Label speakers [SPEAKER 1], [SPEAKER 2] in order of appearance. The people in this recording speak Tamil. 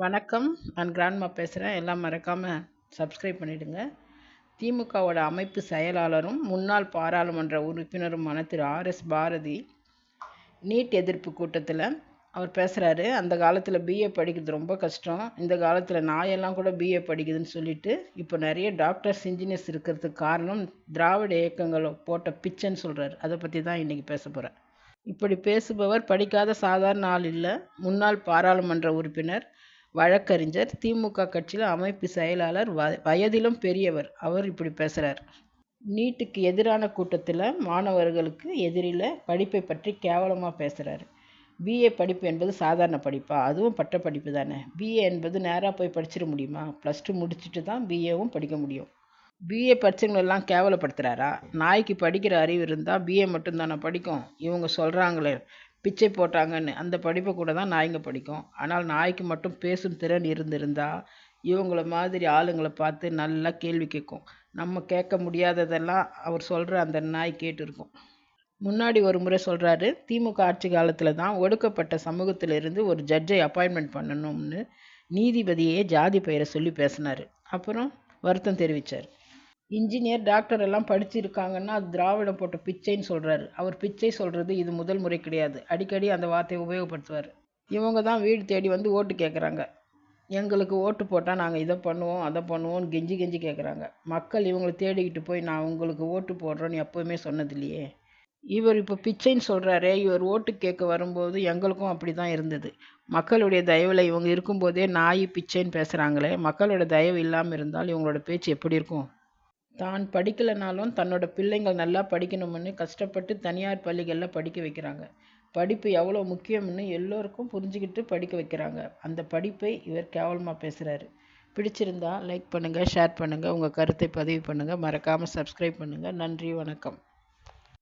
[SPEAKER 1] வணக்கம். நான் கிராண்ட்மா பேசுகிறேன் எல்லாம் மறக்காமல் சப்ஸ்கிரைப் பண்ணிவிடுங்க திமுகவோட அமைப்பு செயலாளரும் முன்னாள் பாராளுமன்ற உறுப்பினருமான திரு. ஆர்எஸ் பாரதி நீட் எதிர்ப்பு கூட்டத்தில் அவர் பேசுகிறாரு அந்த காலத்தில் பிஏ படிக்கிறது ரொம்ப கஷ்டம். இந்த காலத்தில் நாயெல்லாம் கூட பிஏ படிக்குதுன்னு சொல்லிட்டு இப்போ நிறைய டாக்டர்ஸ் இன்ஜினியர்ஸ் இருக்கிறதுக்கு காரணம் திராவிட இயக்கங்கள் போட்ட பிச்சைன்னு சொல்கிறாரு அதை பற்றி தான் இன்றைக்கி பேச போகிறேன் இப்படி பேசுபவர் படிக்காத சாதாரண ஆள் இல்லை. முன்னாள் பாராளுமன்ற உறுப்பினர் வழக்கறிஞர் திமுக கட்சியில் அமைப்பு செயலாளர் வ வயதிலும் பெரியவர். அவர் இப்படி பேசுகிறார் நீட்டுக்கு எதிரான கூட்டத்தில் மாணவர்களுக்கு எதிரில் படிப்பை பற்றி கேவலமாக பேசுகிறாரு பிஏ படிப்பு என்பது சாதாரண படிப்பா? அதுவும் பட்ட படிப்பு தானே. பிஏ என்பது நேராக போய் படிச்சிட முடியுமா? ப்ளஸ் டூ முடிச்சுட்டு தான் பிஏவும் படிக்க முடியும். பிஏ படித்தவங்களெல்லாம் கேவலப்படுத்துகிறாரா நாய்க்கு படிக்கிற அறிவு இருந்தால் பிஏ மட்டும்தானே படிக்கும்? இவங்க சொல்கிறாங்களே பிச்சை போட்டாங்கன்னு அந்த படிப்பை கூட தான் நாய்ங்க படிக்கும். ஆனால் நாய்க்கு மட்டும் பேசும் திறன் இருந்திருந்தால் இவங்கள மாதிரி ஆளுங்களை பார்த்து நல்லா கேள்வி கேட்கும். நம்ம கேட்க முடியாததெல்லாம் அவர் சொல்கிற அந்த நாய் கேட்டுருக்கும். முன்னாடி ஒரு முறை சொல்கிறாரு திமுக ஆட்சி காலத்தில் தான் ஒடுக்கப்பட்ட சமூகத்திலிருந்து ஒரு ஜட்ஜை அப்பாயின்மெண்ட் பண்ணணும்னு நீதிபதியே ஜாதி பெயரை சொல்லி பேசினார். அப்புறம் வருத்தம் தெரிவித்தார் இன்ஜினியர் டாக்டர் எல்லாம் படிச்சிருக்காங்கன்னா அது திராவிடம் போட்ட பிச்சைன்னு சொல்கிறாரு அவர் பிச்சை சொல்கிறது இது முதல் முறை கிடையாது. அடிக்கடி அந்த வார்த்தையை உபயோகப்படுத்துவார். இவங்க தான் வீடு தேடி வந்து ஓட்டு கேட்குறாங்க எங்களுக்கு ஓட்டு போட்டால் நாங்கள் இதை பண்ணுவோம் அதை பண்ணுவோம்னு கெஞ்சி கெஞ்சி கேட்குறாங்க மக்கள் இவங்களை தேடிக்கிட்டு போய் நான் உங்களுக்கு ஓட்டு போடுறோன்னு எப்போவுமே சொன்னதில்லையே. இவர் இப்போ பிச்சைன்னு சொல்கிறாரே இவர் ஓட்டு கேட்க வரும்போது எங்களுக்கும் அப்படி தான் இருந்தது. மக்களுடைய தயவில் இவங்க இருக்கும்போதே நாய் பிச்சைன்னு பேசுகிறாங்களே மக்களோட தயவு இல்லாமல் இருந்தால் இவங்களோட பேச்சு எப்படி இருக்கும்? தான் படிக்கலைனாலும் தன்னோட பிள்ளைங்கள் நல்லா படிக்கணும்னு கஷ்டப்பட்டு தனியார் பள்ளிகளில் படிக்க வைக்கிறாங்க. படிப்பு எவ்வளோ முக்கியம்னு எல்லோருக்கும் புரிஞ்சுக்கிட்டு படிக்க வைக்கிறாங்க. அந்த படிப்பை இவர் கேவலமாக பேசுகிறாரு பிடிச்சிருந்தா லைக் பண்ணுங்கள் ஷேர் பண்ணுங்கள் உங்கள் கருத்தை பதிவு பண்ணுங்கள் மறக்காமல் சப்ஸ்கிரைப் பண்ணுங்கள் நன்றி வணக்கம்.